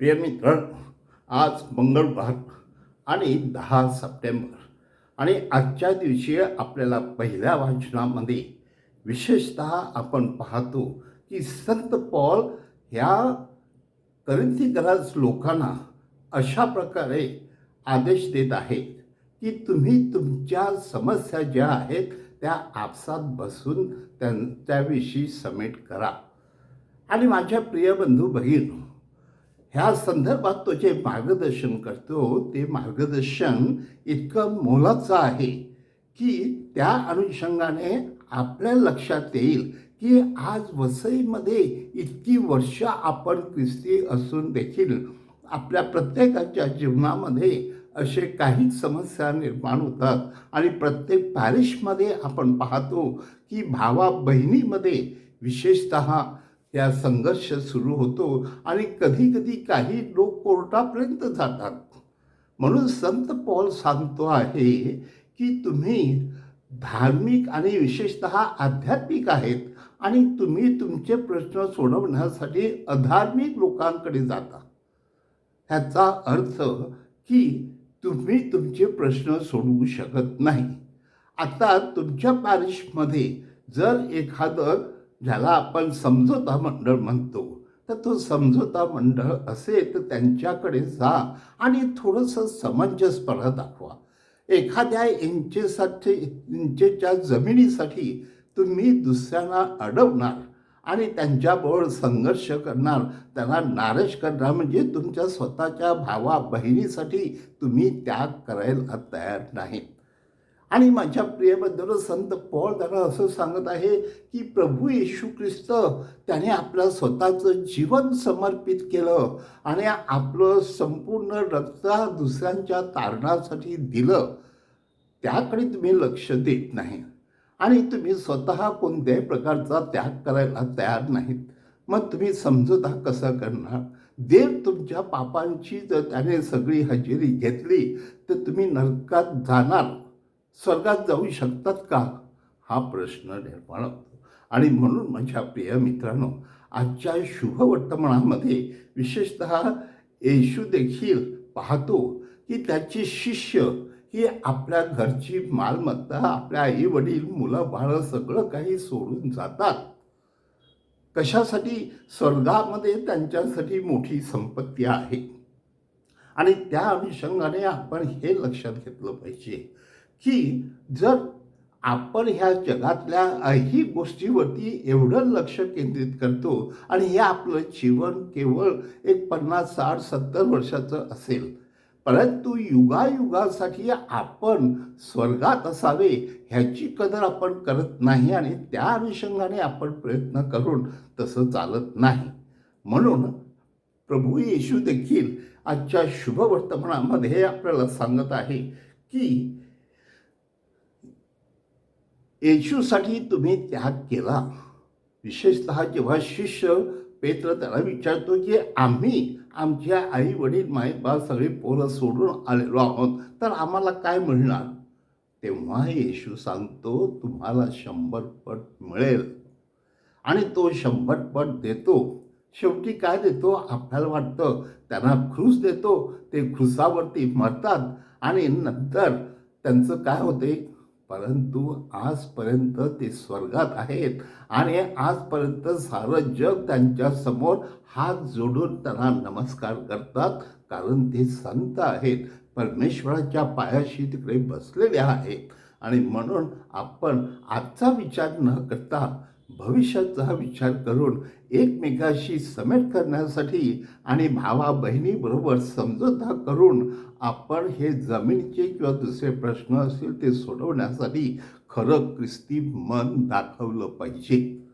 प्रिय मित्र आज मंगळवार आणि दहा सप्टेंबर. आणि आजच्या दिवशी आपल्याला पहिल्या वाचनामध्ये विशेषत आपण पाहतो की संत पॉल ह्या करंथीकराज लोकांना अशा प्रकारे आदेश देत आहेत की तुम्ही तुमच्या समस्या ज्या आहेत त्या आपसात बसून त्यांच्याविषयी समेट करा. आणि माझ्या प्रिय बंधू बहीण ह्या संदर्भात तो जे मार्गदर्शन करतो ते मार्गदर्शन इतकं मोलाचं आहे की त्या अनुषंगाने आपल्या लक्षात येईल की आज वसईमध्ये इतकी वर्ष आपण ख्रिस्ती असून देखील आपल्या प्रत्येकाच्या जीवनामध्ये असे काही समस्या निर्माण होतात. आणि प्रत्येक पॅरिशमध्ये आपण पाहतो की भावा बहिणीमध्ये विशेषतः या संघर्ष सुरू होतो आणि कधी कधी काही लोक कोर्टापर्यंत जातात. म्हणून संत पॉल सांगतो आहे की तुम्ही धार्मिक आणि विशेषत आध्यात्मिक आहेत आणि तुम्ही तुमचे प्रश्न सोडवण्यासाठी अधार्मिक लोकांकडे जाता. ह्याचा अर्थ की तुम्ही तुमचे प्रश्न सोडवू शकत नाही. आता तुमच्या पॅरिशमध्ये जर एखादं ज्याला आपण समझोता मंडळ म्हणतो तर तो समझोता मंडळ असेल तर त्यांच्याकडे जा आणि थोडंसं समंजसपणा दाखवा. एखाद्या इंचेसाठी इंचेच्या जमिनीसाठी तुम्ही दुसऱ्यांना अडवणार आणि त्यांच्याबरोबर संघर्ष करणार त्यांना नाराज करणार म्हणजे तुमच्या स्वतःच्या भावा बहिणीसाठी तुम्ही त्याग करायला तयार नाहीत आणि माझ्या प्रियबद्दल संत पॉल त्याला असं सांगत आहे की प्रभू येशू ख्रिस्त त्याने आपलं स्वतःचं जीवन समर्पित केलं आणि आपलं संपूर्ण रक्त दुसऱ्यांच्या तारणासाठी दिलं. त्याकडे तुम्ही लक्ष देत नाही आणि तुम्ही स्वतः कोणत्याही प्रकारचा त्याग करायला तयार नाहीत. मग तुम्ही समजूता कसं करणार? देव तुमच्या पापांची जर त्याने सगळी हजेरी घेतली तर तुम्ही नरकात जाणार. स्वर्गात जाऊ शकतात का? हा प्रश्न निर्माण होतो. आणि म्हणून माझ्या प्रिय मित्रांनो आजच्या शुभ वर्तमानामध्ये विशेषत येशू देखील पाहतो की त्याचे शिष्य ही आपल्या घरची मालमत्ता आपल्या आई वडील मुलं बाळं सगळं काही सोडून जातात. कशासाठी? स्वर्गामध्ये त्यांच्यासाठी मोठी संपत्ती आहे. आणि त्या अनुषंगाने आपण हे लक्षात घेतलं पाहिजे. की जर आपण ह्या जगातल्या काही गोष्टीवरती एवढं लक्ष केंद्रित करतो आणि हे आपलं जीवन केवळ एक पन्नास साठ सत्तर वर्षाचं असेल परंतु युगायुगासाठी आपण स्वर्गात असावे ह्याची कदर आपण करत नाही आणि त्या अनुषंगाने आपण प्रयत्न करून तसं चालत नाही. म्हणून प्रभू येशू देखील आजच्या शुभ वर्तमानामध्ये आपल्याला सांगत आहे की येशूसाठी तुम्ही त्याग केला. विशेषतः जेव्हा शिष्य पेत्र त्याला विचारतो की आम्ही आमच्या आई वडील माई बा सगळी पोरं सोडून आलेलो आहोत तर आम्हाला काय मिळणार? तेव्हा येशू सांगतो तुम्हाला शंभर पट मिळेल. आणि तो शंभर पट देतो. शेवटी काय देतो? आपल्याला वाटतं त्यांना खुस देतो. ते खुसावरती मरतात आणि नंतर त्यांचं काय होते? परंतु आजपर्यंत ते स्वर्गात आहेत. आणि आजपर्यंत सारं जग त्यांच्यासमोर हात जोडून त्यांना नमस्कार करतात कारण ते संत आहेत. परमेश्वराच्या पायाशी तिकडे बसलेले आहेत. आणि म्हणून आपण आजचा विचार न करता भविष्याचा विचार करून एकमेकाशी समेट करण्यासाठी आणि भावा बहिणीबरोबर समजोता करून आपण हे जमिनीचे किंवा दुसरे प्रश्न असतील ते सोडवण्यासाठी खरं ख्रिस्ती मन दाखवलं पाहिजे.